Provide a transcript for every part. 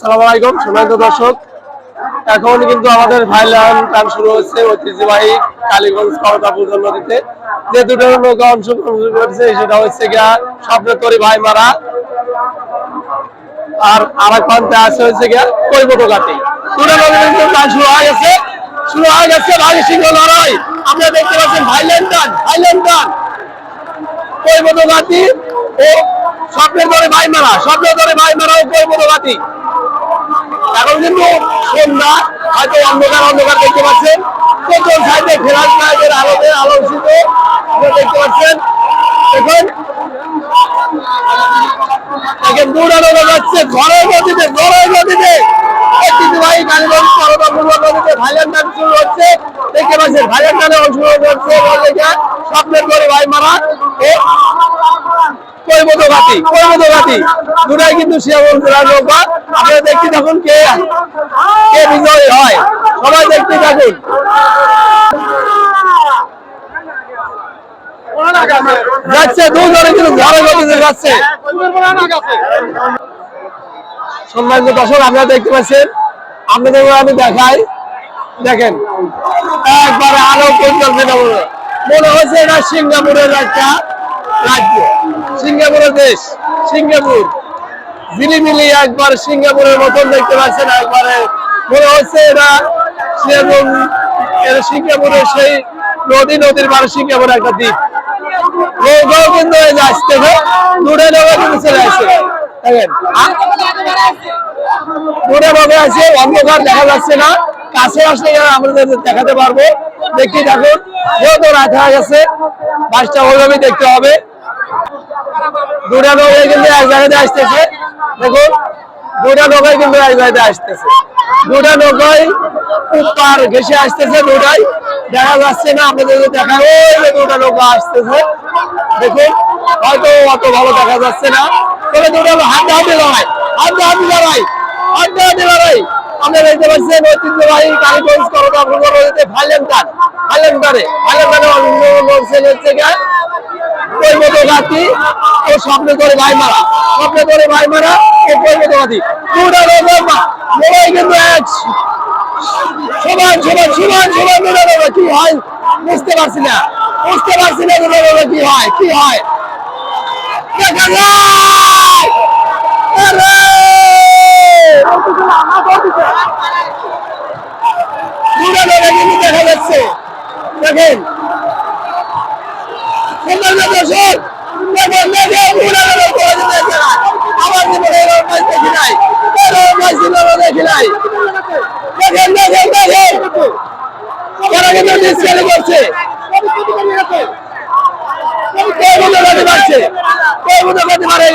আসসালামু আলাইকুম সম্মানিত দর্শক। এখন কিন্তু আমাদের ভাইলান টান শুরু হচ্ছে ঐতিহ্যবাহী কালীগঞ্জ করতাপুর নদীতে। যে দুটো নৌকা অংশগ্রহণ করেছে, সেটা হচ্ছে গিয়া স্বপ্নের তরি ভাই মারা আর আর এক প্রান্তে আছে হচ্ছে গিয়া কৈবট ঘাটি দুটো নদী কিন্তু টান শুরু হয়ে গেছে। শুরু হয়ে গেছে ভাই সিংহ লড়াই আপনারা দেখতে পাচ্ছেন ভাইল্যান্ড টান ভাইল্যান্ড টান। কৈবট ঘাটি ও স্বপ্নের তরি ভাই মারা স্বপ্নের তরি ভাই মারা ও ঘাটি এখন কিন্তু সন্ধ্যা হয়তো অন্ধকার অন্ধকার দেখতে পাচ্ছেন প্রচুর সাইডে ফেরাজ লাইটের আলোতে আলোচিত দেখতে পাচ্ছেন এখন দেখেন দৌড়ানো যাচ্ছে ঘরের নদীতে ঘরের নদীতে ঐতিহ্যবাহী কালীগঞ্জ নদীতে ভাইলেন্ট ডানে অংশগ্রহণ করছে স্বপ্নের ভাই যাচ্ছে সম্মানিত দর্শক, আপনারা দেখতে পাচ্ছেন আপনাদের আমি দেখাই। দেখেন, একবারে আলো পরিকল্পনা করে মনে হচ্ছে এটা সিঙ্গাপুরের একটা রাজ্য। সিঙ্গাপুরের দেশ, সিঙ্গাপুর। ঝিলিমিলি একবার সিঙ্গাপুরের মতন দেখতে পাচ্ছেন, একবারে মনে হচ্ছে এটা সেরকম এর সিঙ্গাপুরের সেই নদী নদীর পারে সিঙ্গাপুর একটা দ্বীপ। নৌকাও কিন্তু যে দূরে নৌকা কিন্তু চলে আসছে। অন্ধকার দেখা যাচ্ছে না। কাছে আসলে আমাদের দেখাতে পারব। দেখি দেখুন যেহেতু রাত হয়ে গেছে, বাসটা ওইভাবে দেখতে হবে। দুটা নৌকায় কিন্তু এক জায়গাতে আসতেছে। দেখুন দুটা নৌকায় কিন্তু এক জায়গাতে আসতেছে। দুটা নৌকায় উত্তর ঘেসে আসতেছে দুটাই। দেখা যাচ্ছে না, আপনাদের দেখা ওই দুটা নৌকা আসতেছে। দেখুন, হয়তো অত ভালো দেখা যাচ্ছে না। তবে দুটা হাতে লড়াই হাতে লড়াই হাতে লড়াই। আমরা দেখতে পাচ্ছেন ঐতিহ্যবাহী কালীগঞ্জ করোনা নদীতে ভাইলেন্টার ভাইলেন্টারে ভাইলেন্টারে অংশগ্রহণ হচ্ছে গিয়ে কৈবত গাছি ও স্বপ্নে করে ভাই মারা স্বপ্নে করে ভাই মারা ও কৈবত গাছি দুটা রকম লড়াই কিন্তু এক। সমান সমান সমান সমান দুটা রকম কি হয়? বুঝতে পারছি না। বুঝতে পারছি না দুটা রকম কি হয়? কি হয়? দেখা যায় আরে! দুটা রকম কিন্তু দেখা যাচ্ছে। দেখেন। আমার জীবনে মাছ মাছ জীবনে দেখি নাই। দেখেন দেখেন দেখেন। মারা গেছে গাড়ি কে মতো কে মতো গাড়ি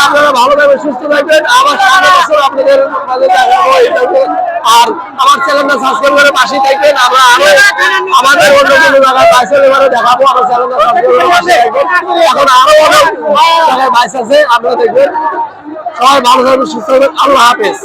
আপনারা ভালো থাকবেন সুস্থ থাকবেন। বছর আপনাদের আর আমার চ্যানেলটা সাবস্ক্রাইব করে পাশে থাকবেন। আমরা আরও আমাদের অন্য কোনো জায়গায় এবারে দেখাবো আমার চ্যানেলটা পাশে এখন আরও অনেক বাইস আছে, আপনারা দেখবেন। সবাই ভালো থাকবেন, সুস্থ থাকবেন। আল্লাহ হাফেজ।